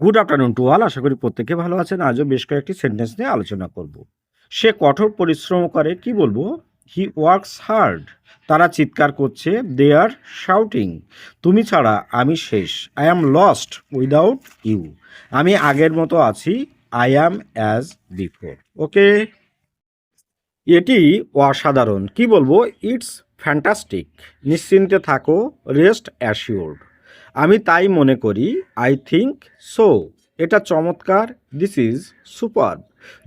Good afternoon to all আশা করি প্রত্যেকে ভালো আছেন। আজও বেশ কয়েকটি সেন্টেন্স নিয়ে আলোচনা করব। সে কঠোর পরিশ্রম করে, কি বলব? হি ওয়ার্কস হার্ড তারা চিৎকার করছে। দে আর শাউটিং তুমি ছাড়া আমি শেষ। I am lost without you আমি আগের মতো আছি। I am as before okay এটি অসাধারণ। কি বলব? ইটস ফ্যান্টাস্টিক নিশ্চিন্তে থাকো। রেস্ট অ্যাসিওর্ড আমি তাই মনে করি আই থিঙ্ক সো এটা চমৎকার। দিস ইজ সুপার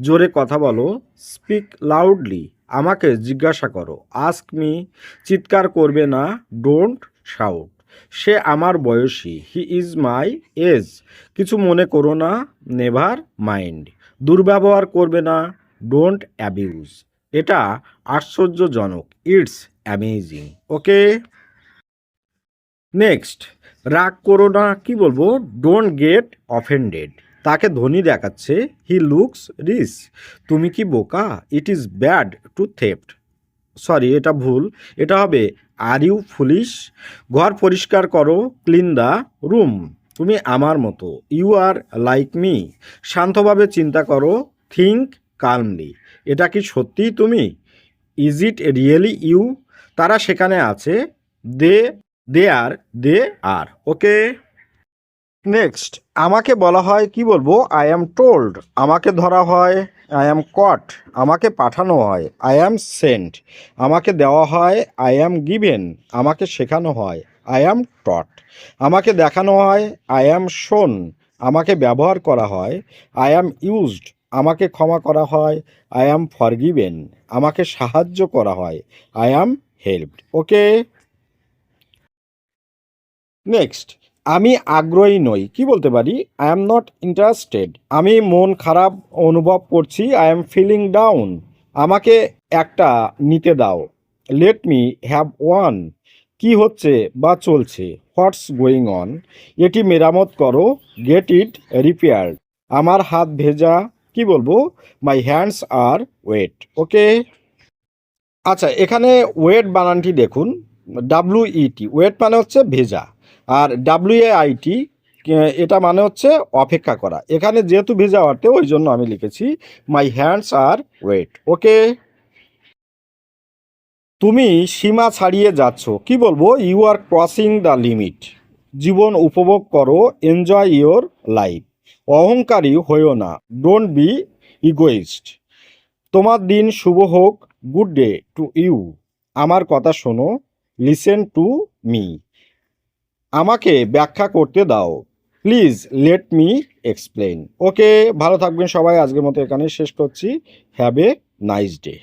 জোরে কথা বলো স্পিক লাউডলি আমাকে জিজ্ঞাসা করো আস্ক মি চিৎকার করবে না ডোন্ট শাউট সে আমার বয়সী। হি ইজ মাই এজ কিছু মনে করো না নেভার মাইন্ড দুর্ব্যবহার করবে না ডোন্ট অ্যাবিউজ এটা আশ্চর্যজনক। ইটস অ্যামেজিং ওকে নেক্সট রাগ করো না, কি বলব? ডোন্ট গেট অফেন্ডেড তাকে ধনী দেখাচ্ছে হি লুকস রিস তুমি কি বোকা? It is bad to theft sorry এটা ভুল। এটা হবে আর ইউ ফুলিশ ঘর পরিষ্কার করো ক্লিন দ্য রুম তুমি আমার মতো। ইউ আর লাইক মি শান্তভাবে চিন্তা করো থিঙ্ক কালমলি এটা কি সত্যিই তুমি? ইজ ইট রিয়েলি ইউ তারা সেখানে আছে দে দে আর দে আর, ওকে? নেক্সট আমাকে বলা হয়, কি বলব? আই অ্যাম টোল্ড আমাকে ধরা হয় আই অ্যাম কট আমাকে পাঠানো হয় আই অ্যাম সেন্ট আমাকে দেওয়া হয় আই অ্যাম গিভেন আমাকে শেখানো হয় আই অ্যাম টট আমাকে দেখানো হয় আই অ্যাম শোন আমাকে ব্যবহার করা হয় আই অ্যাম ইউজড আমাকে ক্ষমা করা হয় আই অ্যাম ফরগিভেন আমাকে সাহায্য করা হয় I am helped okay? Next আমি আগ্রহী নই। কি বলতে পারি? আই অ্যাম নট ইন্টারেস্টেড আমি মন খারাপ অনুভব করছি। আই অ্যাম ফিলিং ডাউন আমাকে একটা নিতে দাও। লেট মি হ্যাভ ওয়ান কি হচ্ছে বা চলছে? হোয়াটস গোয়িং অন এটি মেরামত করো। গেট ইট রিপেয়ার্ড আমার হাত ভেজা। কি বলব? মাই হ্যান্ডস আর ওয়েট ওকে আচ্ছা এখানে ওয়েট বানানটি দেখুন। ডাব্লিউ ইটি ওয়েট মানে হচ্ছে ভেজা। আর ডাব্লিউ এ আইটি এটা মানে হচ্ছে অপেক্ষা করা। এখানে যেহেতু ভেজা অর্থে, ওই জন্য আমি লিখেছি মাই হ্যান্ডস আর ওয়েট ওকে? তুমি সীমা ছাড়িয়ে যাচ্ছ। কি বলব? You are crossing the limit জীবন উপভোগ করো এনজয় ইয়োর লাইফ অহংকারী হইও না। ডোন্ট বি ইগোইস্ট তোমার দিন শুভ হোক। গুড ডে টু ইউ আমার কথা শোনো। লিসেন টু মি আমাকে ব্যাখ্যা করতে দাও। Please let me explain okay ভালো থাকবেন সবাই। আজকের মতো এখানে শেষ করছি। Have a nice day